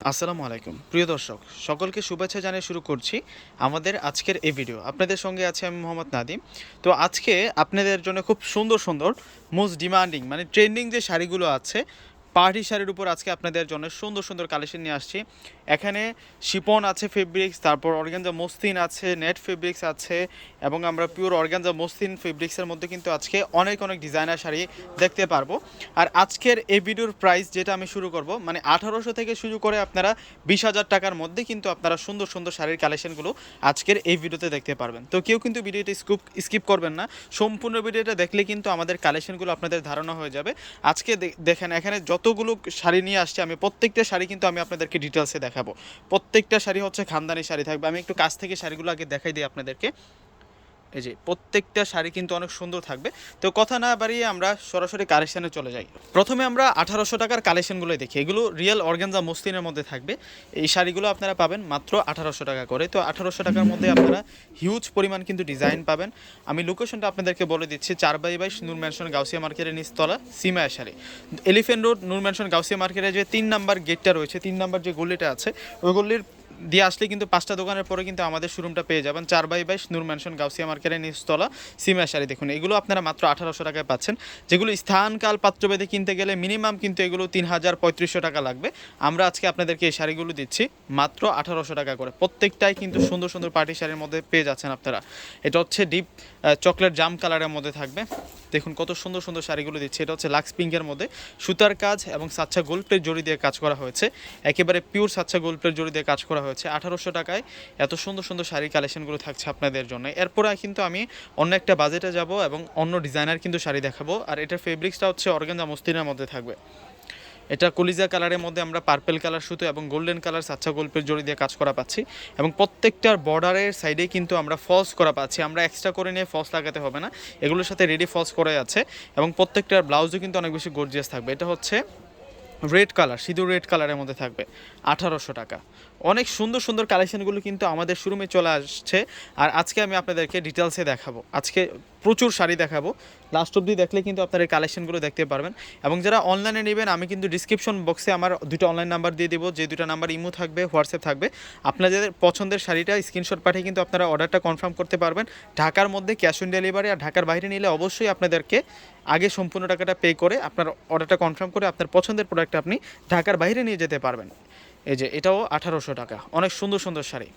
আসসালামু আলাইকুম। প্রিয় দর্শক, সকলকে শুভেচ্ছা জানিয়ে শুরু করছি আমাদের আজকের এই ভিডিও। আপনাদের সঙ্গে আছে আমি মোহাম্মদ নাদিম। তো আজকে আপনাদের জন্য খুব সুন্দর সুন্দর মোস্ট ডিমান্ডিং মানে ট্রেন্ডিং যে শাড়িগুলো আছে পার্টি শাড়ির উপর আজকে আপনাদের জন্য সুন্দর সুন্দর কালেকশন নিয়ে আসছি। এখানে শিপন আছে ফেব্রিক্স, তারপর অর্গানজা মসলিন আছে, নেট ফেব্রিক্স আছে, এবং আমরা পিওর অর্গানজা মসলিন ফেব্রিক্সের মধ্যে কিন্তু আজকে অনেক অনেক ডিজাইনার শাড়ি দেখতে পারব। আর আজকের এই ভিডিওর প্রাইস যেটা আমি শুরু করব মানে আঠারোশো থেকে শুরু করে আপনারা বিশ হাজার টাকার মধ্যে কিন্তু আপনারা সুন্দর সুন্দর শাড়ির কালেকশনগুলো আজকের এই ভিডিওতে দেখতে পারবেন। তো কেউ কিন্তু ভিডিওটি স্কুপ, স্কিপ করবেন না, সম্পূর্ণ ভিডিওটা দেখলে কিন্তু আমাদের কালেকশনগুলো আপনাদের ধারণা হয়ে যাবে। আজকে দেখেন, এখানে যতগুলো শাড়ি নিয়ে আসছি, আমি প্রত্যেকটা শাড়ি কিন্তু আমি আপনাদেরকে ডিটেলসে দেখাবো। প্রত্যেকটা শাড়ি হচ্ছে খানদানি শাড়ি থাকবে। আমি একটু কাছ থেকে শাড়িগুলো আগে দেখাই দিই আপনাদেরকে। এই যে প্রত্যেকটা শাড়ি কিন্তু অনেক সুন্দর থাকবে। তো কথা না বাড়িয়ে আমরা সরাসরি কালেকশানে চলে যাই। প্রথমে আমরা আঠারোশো টাকার কালেকশনগুলো দেখি। এগুলো রিয়েল অর্গানজা মসলিনের মধ্যে থাকবে। এই শাড়িগুলো আপনারা পাবেন মাত্র আঠারোশো টাকা করে। তো আঠারোশো টাকার মধ্যে আপনারা হিউজ পরিমাণ কিন্তু ডিজাইন পাবেন। আমি লোকেশনটা আপনাদেরকে বলে দিচ্ছি। চার বাই বাইশ নূর ম্যানশন গাউসিয়া মার্কেটের নিচতলা সিমায়া sari Elephant Road Noor mansion Gausia মার্কেটের যে তিন নাম্বার গেটটা রয়েছে, তিন নাম্বার যে গলিটা আছে, ওই গলির দিয়ে আসলে কিন্তু পাঁচটা দোকানের পরে কিন্তু আমাদের শোরুমটা পেয়ে যাবেন। চার বাই বাইশ, নূর ম্যানশন গাউসিয়া মার্কেটের নিচতলা সিমা শাড়ি দেখুন, এগুলো আপনারা মাত্র আঠারোশো টাকায় পাচ্ছেন। যেগুলো স্থানকাল পাত্রভেদে কিনতে গেলে মিনিমাম কিন্তু এগুলো তিন হাজার পঁয়ত্রিশশো টাকা লাগবে। আমরা আজকে আপনাদেরকে এই শাড়িগুলো দিচ্ছি মাত্র আঠারোশো টাকা করে। প্রত্যেকটাই কিন্তু সুন্দর সুন্দর পার্টি শাড়ির মধ্যে পেয়ে যাচ্ছেন আপনারা। এটা হচ্ছে ডিপ চকলেট জাম কালারের মধ্যে থাকবে। দেখুন কত সুন্দর সুন্দর শাড়িগুলো দিচ্ছে। এটা হচ্ছে লাক্স পিঙ্কের মধ্যে। সুতার কাজ এবং সাচ্চা গোল্ডের জড়ি দিয়ে কাজ করা হয়েছে। একেবারে পিওর সাচ্চা গোল্ডের জড়ি দিয়ে কাজ করা হয়েছে। আঠারোশো টাকায় এত সুন্দর সুন্দর শাড়ি কালেকশনগুলো থাকছে আপনাদের জন্য। এরপরে কিন্তু আমি অন্য একটা বাজেটে যাব এবং অন্য ডিজাইনার কিন্তু শাড়ি দেখাবো। আর এটার ফেব্রিক্সটা হচ্ছে অর্গেন্দা মস্তিনের মধ্যে থাকবে। এটা কলিজা কালারের মধ্যে আমরা পার্পেল কালার সুতো এবং গোল্ডেন কালার সাচ্ছা গল্পের জড়ি দিয়ে কাজ করা পাচ্ছি। এবং প্রত্যেকটার বর্ডারের সাইডে কিন্তু আমরা ফলস করা পাচ্ছি। আমরা এক্সট্রা করে নিয়ে ফলস লাগাতে হবে না। এগুলোর সাথে রেডি ফলস করে আছে। এবং প্রত্যেকটার ব্লাউজও কিন্তু অনেক বেশি গর্জিয়াস থাকবে। এটা হচ্ছে রেড কালার সিঁদুর রেড কালারের মধ্যে থাকবে। আঠারোশো টাকা। অনেক সুন্দর সুন্দর কালেকশনগুলো কিন্তু আমাদের শোরুমে চলে আসছে। আর আজকে আমি আপনাদেরকে ডিটেলসে দেখাবো। আজকে প্রচুর শাড়ি দেখাবো। লাস্ট অবধি দেখলে কিন্তু আপনার এই কালেকশনগুলো দেখতে পারবেন। এবং যারা অনলাইনে নেবেন, আমি কিন্তু ডিসক্রিপশন বক্সে আমার দুটো অনলাইন নাম্বার দিয়ে দেবো। যে দুটো নাম্বার ইমো থাকবে হোয়াটসঅ্যাপ থাকবে। আপনাদের পছন্দের শাড়িটা স্ক্রিনশট পাঠিয়ে কিন্তু আপনারা অর্ডারটা কনফার্ম করতে পারবেন। ঢাকার মধ্যে ক্যাশ অন ডেলিভারি আর ঢাকার বাইরে নিলে অবশ্যই আপনাদেরকে আগে সম্পূর্ণ টাকাটা পে করে আপনার অর্ডারটা কনফার্ম করে আপনার পছন্দের প্রোডাক্ট আপনি ঢাকার বাইরে নিয়ে যেতে পারবেন। এই যে এটাও আঠারোশো টাকা। অনেক সুন্দর সুন্দর শাড়ি।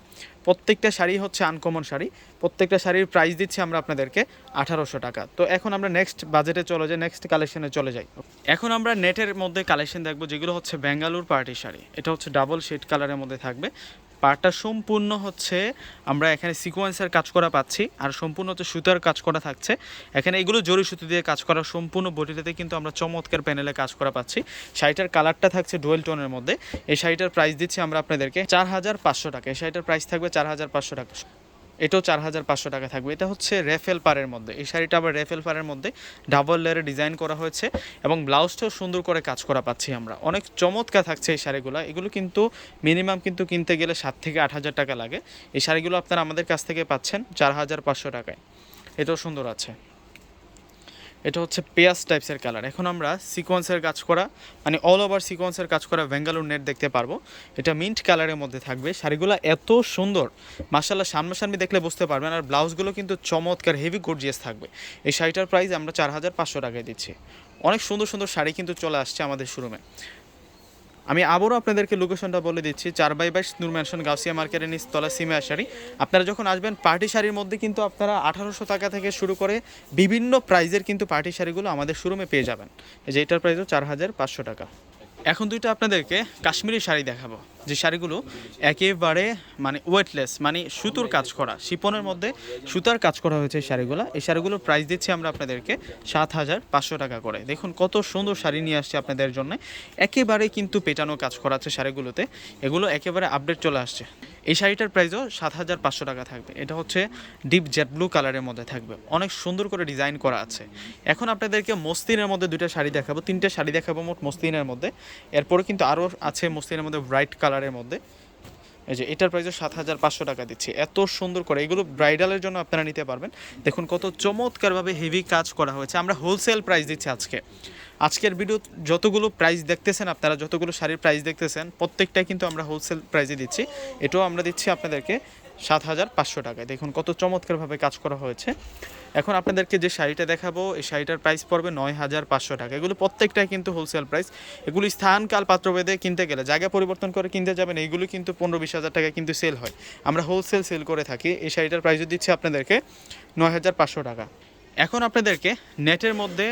প্রত্যেকটা শাড়ি হচ্ছে আনকমন শাড়ি। প্রত্যেকটা শাড়ির প্রাইস দিচ্ছি আমরা আপনাদেরকে আঠারোশো টাকা। তো এখন আমরা নেক্সট বাজেটে চলে যাই নেক্সট কালেকশনে চলে যাই। এখন আমরা নেটের মধ্যে কালেকশন দেখব, যেগুলো হচ্ছে বেঙ্গালুর পার্টি শাড়ি। এটা হচ্ছে ডাবল শেড কালারের মধ্যে থাকবে। পার্টটা সম্পূর্ণ হচ্ছে আমরা এখানে সিকোয়েন্সের কাজ করা পাচ্ছি, আর সম্পূর্ণ হচ্ছে সুতার কাজ করা থাকছে। এখানে এগুলো জরি সুতো দিয়ে কাজ করা, সম্পূর্ণ বডিটাতে কিন্তু আমরা চমৎকার প্যানেলে কাজ করা পাচ্ছি। শাড়িটার কালারটা থাকছে ডুয়েল টোনের মধ্যে। এই শাড়িটার প্রাইস দিচ্ছি আমরা আপনাদেরকে চার হাজার পাঁচশো টাকা। এই শাড়িটার প্রাইস থাকবে চার হাজার পাঁচশো টাকা। এটাও চার হাজার পাঁচশো টাকা থাকবে। এটা হচ্ছে রেফেল পারের মধ্যে। এই শাড়িটা আবার রেফেল পারের মধ্যে ডাবল লেয়ারে ডিজাইন করা হয়েছে এবং ব্লাউজটাও সুন্দর করে কাজ করা পাচ্ছি আমরা। অনেক চমৎকার থাকছে এই শাড়িগুলো। এগুলো কিন্তু মিনিমাম কিন্তু কিনতে গেলে সাত থেকে আট হাজার টাকা লাগে। এই শাড়িগুলো আপনারা আমাদের কাছ থেকে পাচ্ছেন চার হাজার পাঁচশো টাকায়। এটাও সুন্দর আছে। এটা হচ্ছে পেয়াস টাইপসের কালার এখন আমরা সিকোয়েন্সের কাজ করা মানে অল ওভার সিকোয়েন্সের কাজ করা ব্যাঙ্গালোর নেট দেখতে পারব। এটা মিন্ট কালারের মধ্যে থাকবে। শাড়িগুলো এত সুন্দর মাসাল্লাহ সামনাসামনি দেখলে বুঝতে পারবেন। আর ব্লাউজগুলো কিন্তু চমৎকার হেভি গর্জিয়াস থাকবে। এই শাড়িটার প্রাইস আমরা চার হাজার পাঁচশো টাকায় দিচ্ছি। অনেক সুন্দর সুন্দর শাড়ি কিন্তু চলে আসছে আমাদের শোরুমে আমি আবারও আপনাদেরকে লোকেশনটা বলে দিচ্ছি। চার বাই বাইশ নূর ম্যানশন গাউসিয়া মার্কেটের নিচতলা সিমে শাড়ি আপনারা যখন আসবেন পার্টি শাড়ির মধ্যে কিন্তু আপনারা আঠারোশো টাকা থেকে শুরু করে বিভিন্ন প্রাইজের কিন্তু পার্টি শাড়িগুলো আমাদের শোরুমে পেয়ে যাবেন। যে এটার প্রাইসও চার হাজার পাঁচশো টাকা। এখন দুইটা আপনাদেরকে কাশ্মীরি শাড়ি দেখাবো। যে শাড়িগুলো একেবারে মানে ওয়েটলেস মানে সুতোর কাজ করা শিপনের মধ্যে সুতার কাজ করা হয়েছে এই শাড়িগুলো। এই শাড়িগুলোর প্রাইস দিচ্ছি আমরা আপনাদেরকে সাত হাজার পাঁচশো টাকা করে। দেখুন কত সুন্দর শাড়ি নিয়ে আসছে আপনাদের জন্য। একেবারে কিন্তু পেটানো কাজ করা আছে শাড়িগুলোতে। এগুলো একেবারে আপডেট চলে আসছে। এই শাড়িটার প্রাইসও সাত হাজার পাঁচশো টাকা থাকবে। এটা হচ্ছে ডিপ জেট ব্লু কালারের মধ্যে থাকবে। অনেক সুন্দর করে ডিজাইন করা আছে। এখন আপনাদেরকে মস্তিনের মধ্যে দুইটা শাড়ি দেখাবো। তিনটে শাড়ি দেখাবো মোট মস্তিনের মধ্যে। এরপরে কিন্তু আরও আছে মস্তিনের মধ্যে ব্রাইট কালারের মধ্যে। এই যে এটার প্রাইসও সাত হাজার পাঁচশো টাকা দিচ্ছি। এত সুন্দর করে। এগুলো ব্রাইডালের জন্য আপনারা নিতে পারবেন। দেখুন কত চমৎকারভাবে হেভি কাজ করা হয়েছে। আমরা হোলসেল প্রাইস দিচ্ছি আজকে। আজকের ভিডিও যতগুলো প্রাইস দেখতেছেন আপনারা, যতগুলো শাড়ির প্রাইস দেখতেছেন, প্রত্যেকটাই কিন্তু আমরা হোলসেল প্রাইসে দিচ্ছি। এটাও আমরা দিচ্ছি আপনাদেরকে। সাত হাজার পাঁচশো টাকায়। দেখুন কত চমৎকারভাবে কাজ করা হয়েছে। এখন আপনাদেরকে যে শাড়িটা দেখাবো, এই শাড়িটার প্রাইস পড়বে নয় হাজার পাঁচশো টাকা। এগুলো প্রত্যেকটাই কিন্তু হোলসেল প্রাইস এগুলি স্থান কাল পাত্রভেদে কিনতে গেলে, জায়গা পরিবর্তন করে কিনতে যাবেন, এইগুলো কিন্তু পনেরো বিশ হাজার টাকা কিন্তু সেল হয়। আমরা হোলসেল সেল করে থাকি, এই শাড়িটার প্রাইসও দিচ্ছি আপনাদেরকে নয় হাজার পাঁচশো টাকা। এখন আপনাদেরকে নেটের মধ্যে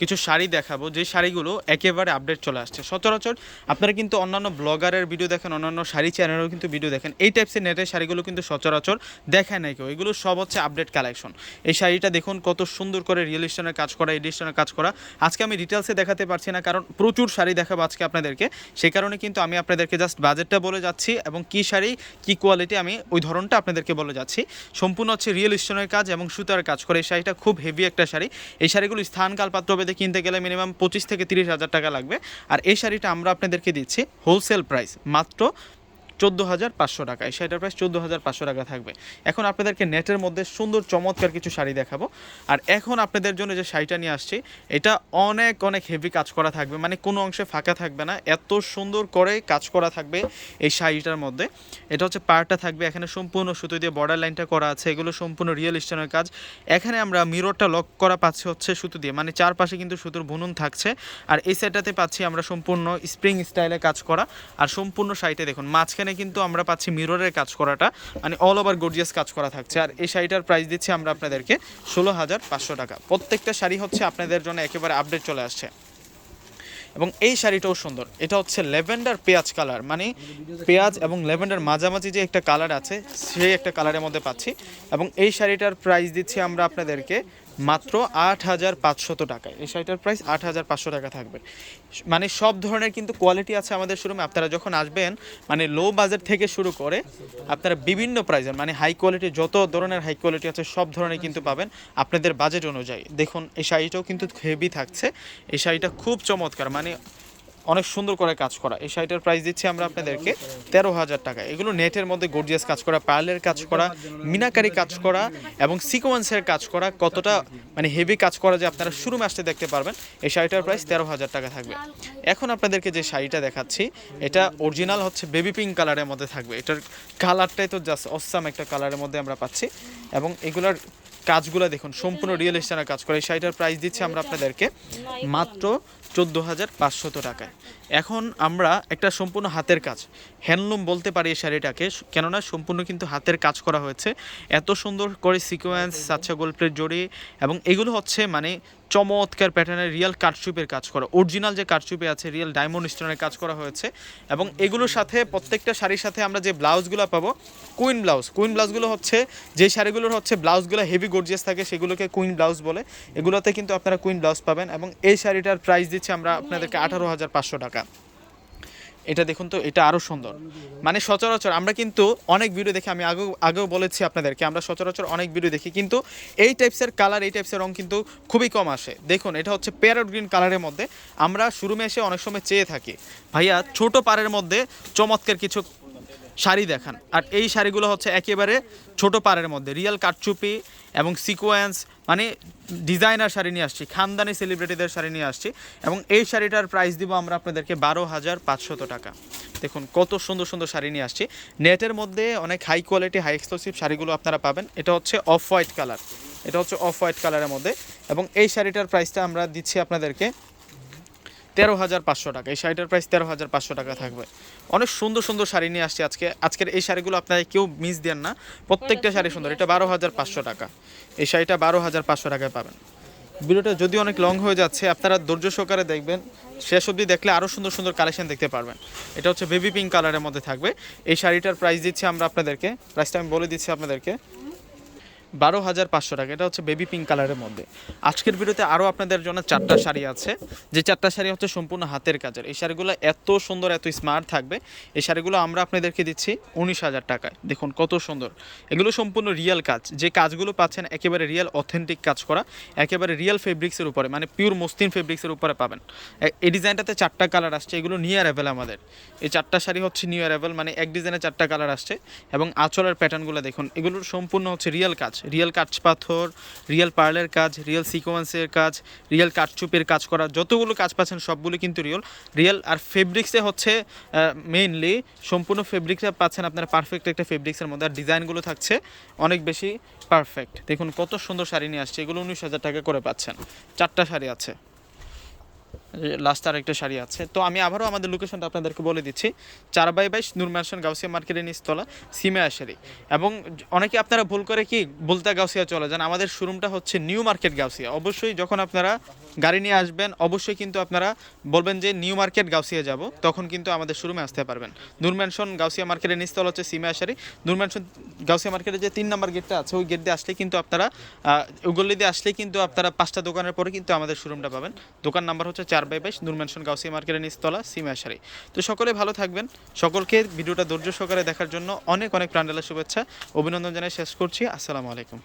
কিছু শাড়ি দেখাবো, যে শাড়িগুলো একেবারে আপডেট চলে আসছে। সচরাচর আপনারা কিন্তু অন্যান্য ব্লগারের ভিডিও দেখেন, অন্যান্য শাড়ি চ্যানেলেও কিন্তু ভিডিও দেখেন। এই টাইপসের নেটের শাড়িগুলো কিন্তু সচরাচর দেখায় নাই কেউ। এগুলো সব হচ্ছে আপডেট কালেকশন এই শাড়িটা দেখুন, কত সুন্দর করে রিয়েল স্টোনের কাজ করা এডিশনের কাজ করা। আজকে আমি ডিটেলসে দেখাতে পারছি না, কারণ প্রচুর শাড়ি দেখাবো আজকে আপনাদেরকে। সেই কারণে কিন্তু আমি আপনাদেরকে জাস্ট বাজেটটা বলে যাচ্ছি এবং কী শাড়ি, কী কোয়ালিটি আমি ওই ধরনটা আপনাদেরকে বলে যাচ্ছি। সম্পূর্ণ হচ্ছে রিয়েল স্টোনের কাজ এবং সুতার কাজ করে। এই শাড়িটা খুব হেভি একটা শাড়ি। এই শাড়িগুলো স্থান কাল পাত্রভেদে কিনতে গেলে মিনিমাম পঁচিশ থেকে তিরিশ হাজার টাকা লাগবে। আর এই শাড়িটা আমরা আপনাদেরকে দিচ্ছি হোলসেল প্রাইস মাত্র চোদ্দ হাজার পাঁচশো টাকা। এই শাড়িটার প্রাইস চোদ্দ হাজার পাঁচশো টাকা থাকবে। এখন আপনাদেরকে নেটের মধ্যে সুন্দর চমৎকার কিছু শাড়ি দেখাবো। আর এখন আপনাদের জন্য যে শাড়িটা নিয়ে আসছি, এটা অনেক অনেক হেভি কাজ করা থাকবে। মানে কোনো অংশে ফাঁকা থাকবে না। এত সুন্দর করে কাজ করা থাকবে এই শাড়িটার মধ্যে। এটা হচ্ছে পাড়টা থাকবে। এখানে সম্পূর্ণ সুতো দিয়ে বর্ডার লাইনটা করা আছে। এগুলো সম্পূর্ণ রিয়েল স্টোনের কাজ। এখানে আমরা মিররটা লক করা পাচ্ছি হচ্ছে সুতো দিয়ে। মানে চারপাশে কিন্তু সুতোর বুনুন থাকছে। আর এই সাইডটাতে পাচ্ছি আমরা সম্পূর্ণ স্প্রিং স্টাইলে কাজ করা। আর সম্পূর্ণ শাড়িটা দেখুন, মাঝখানে কিন্তু আমরা পাচ্ছি মিররের কাজ করাটা মানে অল ওভার গর্জিয়াস কাজ করা থাকছে। আর এই শাড়িটার প্রাইস দিচ্ছি আমরা আপনাদেরকে ষোলো হাজার পাঁচশো টাকা। প্রত্যেকটা শাড়ি হচ্ছে আপনাদের জন্য একেবারে আপডেট চলে আসছে। এবং এই শাড়িটাও সুন্দর। এটা হচ্ছে লেভেন্ডার পেঁয়াজ কালার মানে পেঁয়াজ এবং লেভেন্ডার মাঝামাঝি যে একটা কালার আছে, সেই একটা কালারের মধ্যে পাচ্ছি। এবং এই শাড়িটার প্রাইস দিচ্ছি আমরা আপনাদেরকে মাত্র আট হাজার পাঁচশত টাকায়। এই শাড়িটার প্রাইস আট হাজার পাঁচশো টাকা থাকবে। মানে সব ধরনের কিন্তু কোয়ালিটি আছে আমাদের শোরুমে আপনারা যখন আসবেন মানে লো বাজেট থেকে শুরু করে আপনারা বিভিন্ন প্রাইজের মানে হাই কোয়ালিটি যত ধরনের হাই কোয়ালিটি আছে, সব ধরনের কিন্তু পাবেন আপনাদের বাজেট অনুযায়ী। দেখুন, এই শাড়িটাও কিন্তু হেভি থাকছে। এই শাড়িটা খুব চমৎকার। মানে অনেক সুন্দর করে কাজ করা। এই শাড়িটার প্রাইস দিচ্ছি আমরা আপনাদেরকে তেরো হাজার টাকা। এগুলো নেটের মধ্যে গর্জিয়াস কাজ করা পার্লের কাজ করা, মিনাকারি কাজ করা এবং সিকোয়েন্সের কাজ করা, কতটা মানে হেভি কাজ করা যে আপনারা শুরু আসতে দেখতে পারবেন, এই শাড়িটার প্রাইস তেরো হাজার টাকা থাকবে। এখন আপনাদেরকে যে শাড়িটা দেখাচ্ছি, এটা অরিজিনাল হচ্ছে বেবি পিঙ্ক কালারের মধ্যে থাকবে। এটার কালারটাই তো জাস্ট অসাম একটা কালারের মধ্যে আমরা পাচ্ছি। এবং এগুলার কাজগুলো দেখুন, সম্পূর্ণ রিয়েল স্টানের কাজ করে। এই শাড়িটার প্রাইস দিচ্ছি আমরা আপনাদেরকে মাত্র চোদ্দ হাজার পাঁচশত টাকায়। এখন আমরা একটা সম্পূর্ণ হাতের কাজ। হ্যান্ডলুম বলতে পারি এই শাড়িটাকে, কেননা সম্পূর্ণ কিন্তু হাতের কাজ করা হয়েছে। এত সুন্দর করে সিকোয়েন্স সাচ্ছা গল্পের জড়ি এবং এগুলো হচ্ছে মানে চমৎকার প্যাটার্নের রিয়েল কাটসুপের কাজ করা। অরিজিনাল যে কাটসুপে আছে রিয়েল ডায়মন্ড স্টোনের কাজ করা হয়েছে এবং এগুলোর সাথে প্রত্যেকটা শাড়ির সাথে আমরা যে ব্লাউজগুলো পাবো কুইন ব্লাউজ কুইন ব্লাউজগুলো হচ্ছে, যে শাড়িগুলোর হচ্ছে ব্লাউজগুলো হেভি গর্জিয়াস থাকে, সেগুলোকে কুইন ব্লাউজ বলে। এগুলোতে কিন্তু আপনারা কুইন ব্লাউজ পাবেন এবং এই শাড়িটার প্রাইস দিচ্ছে আমরা আপনাদেরকে আঠারো হাজার পাঁচশো টাকা। এটা দেখুন তো, এটা আরও সুন্দর। মানে সচরাচর আমরা কিন্তু অনেক ভিডিও দেখি, আমি আগেও আগেও বলেছি আপনাদেরকে, আমরা সচরাচর অনেক ভিডিও দেখি, কিন্তু এই টাইপসের কালার এই টাইপসের রং কিন্তু খুবই কম আসে। দেখুন, এটা হচ্ছে প্যারট গ্রিন কালারের মধ্যে, আমরা শুরুমে এসে অনেক সময় চেয়ে থাকি। ভাইয়া, ছোট পাড়ের মধ্যে চমৎকার কিছু শাড়ি দেখান। আর এই শাড়িগুলো হচ্ছে একেবারে ছোট পাড়ের মধ্যে। রিয়েল কাটচুপি এবং সিকোয়েন্স মানে ডিজাইনার শাড়ি নিয়ে আসছি, খানদানি সেলিব্রিটিদের শাড়ি নিয়ে আসছি এবং এই শাড়িটার প্রাইস দিব আমরা আপনাদেরকে বারো হাজার পাঁচশত টাকা। দেখুন, কত সুন্দর সুন্দর শাড়ি নিয়ে আসছি। নেটের মধ্যে অনেক হাই কোয়ালিটি হাই এক্সক্লুসিভ শাড়িগুলো আপনারা পাবেন। এটা হচ্ছে অফ হোয়াইট কালার এটা হচ্ছে অফ হোয়াইট কালারের মধ্যে। এবং এই শাড়িটার প্রাইসটা আমরা দিচ্ছি আপনাদেরকে তেরো হাজার পাঁচশো টাকা। এই শাড়িটার প্রাইস তেরো হাজার পাঁচশো টাকা থাকবে। অনেক সুন্দর সুন্দর শাড়ি নিয়ে আসছি আজকে। আজকের এই শাড়িগুলো আপনারা কেউ মিস দেন না। প্রত্যেকটা শাড়ি সুন্দর। এটা বারো হাজার পাঁচশো টাকা। এই শাড়িটা বারো হাজার পাঁচশো টাকায় পাবেন। ভিডিওটা যদি অনেক লং হয়ে যাচ্ছে, আপনারা ধৈর্য সহকারে দেখবেন। শেষ অবধি দেখলে আরও সুন্দর সুন্দর কালেকশন দেখতে পারবেন। এটা হচ্ছে বেবি পিঙ্ক কালারের মধ্যে থাকবে। এই শাড়িটার প্রাইস দিচ্ছি আমরা আপনাদেরকে। প্রাইসটা আমি বলে দিচ্ছি আপনাদেরকে। বারো হাজার পাঁচশো টাকা। এটা হচ্ছে বেবি পিঙ্ক কালারের মধ্যে। আজকের ভিডিওতে আরও আপনাদের জন্য চারটা শাড়ি আছে। যে চারটা শাড়ি হচ্ছে সম্পূর্ণ হাতের কাজের। এই শাড়িগুলো এত সুন্দর, এত স্মার্ট থাকবে। এই শাড়িগুলো আমরা আপনাদেরকে দিচ্ছি উনিশ হাজার টাকায়। দেখুন কত সুন্দর। এগুলো সম্পূর্ণ রিয়েল কাজ। যে কাজগুলো পাচ্ছেন একেবারে রিয়েল অথেন্টিক কাজ করা। একেবারে রিয়েল ফেব্রিক্সের উপরে মানে পিওর মসলিন ফেব্রিক্সের উপরে পাবেন। এই ডিজাইনটাতে চারটা কালার আসছে। এগুলো নিউ অ্যারাইভেল আমাদের। এই চারটা শাড়ি হচ্ছে নিউ অ্যারাইভেল মানে এক ডিজাইনে চারটা কালার আসছে। এবং আঁচলের প্যাটার্নগুলো দেখুন। এগুলোর সম্পূর্ণ হচ্ছে রিয়েল কাজ। রিয়েল কাঠ পাথর, রিয়েল পার্লের কাজ, রিয়েল সিকোয়েন্সের কাজ, রিয়েল কাঠচুপের কাজ করা, যতগুলো কাজ পাচ্ছেন সবগুলো কিন্তু রিয়েল। রিয়েল আর ফেব্রিক্সে হচ্ছে মেইনলি সম্পূর্ণ ফেব্রিক্সে পাচ্ছেন আপনারা পারফেক্ট একটা ফেব্রিক্সের মধ্যে। আর ডিজাইনগুলো থাকছে অনেক বেশি পারফেক্ট দেখুন কত সুন্দর শাড়ি নিয়ে আসছে, এগুলো উনিশ হাজার টাকা করে পাচ্ছেন। চারটা শাড়ি আছে। লাস্ট আর একটা শাড়ি আছে। তো আমি আবারও আমাদের লোকেশনটা আপনাদেরকে বলে দিচ্ছি। চার বাই বাইশ নূর ম্যানশন গাউসিয়া মার্কেটের নিচতলা, সিমে আশারি এবং অনেকে আপনারা ভুল করে কি বলতা গাউসিয়া চলে যান। আমাদের শোরুমটা হচ্ছে নিউ মার্কেট গাউসিয়া। অবশ্যই যখন আপনারা গাড়ি নিয়ে আসবেন, অবশ্যই কিন্তু আপনারা বলবেন যে নিউ মার্কেট গাউসিয়া যাব। তখন কিন্তু আমাদের শোরুমে আসতে পারবেন। নূর ম্যানশন গাউসিয়া মার্কেটের নিচতলা হচ্ছে সিমে আশারি নূর ম্যানশন গাউসিয়া মার্কেটের যে তিন নম্বর গেটটা আছে, ওই গেট দিয়ে আসলে কিন্তু আপনারা ওগুলি দিয়ে আসলে কিন্তু আপনারা পাঁচটা দোকানের পরে কিন্তু আমাদের শোরুমটা পাবেন। দোকান নাম্বার হচ্ছে চার বাই বাইশ নুরম্যানশন গাউসি মার্কেটের নিচতলা, সিমে আশারি। তো সকলে ভালো থাকবেন। সকলকে ভিডিওটা ধৈর্য সহকারে দেখার জন্য অনেক অনেক প্রাণ্ডালা শুভেচ্ছা। অভিনন্দন জানাই শেষ করছি। আসসালামু আলাইকুম।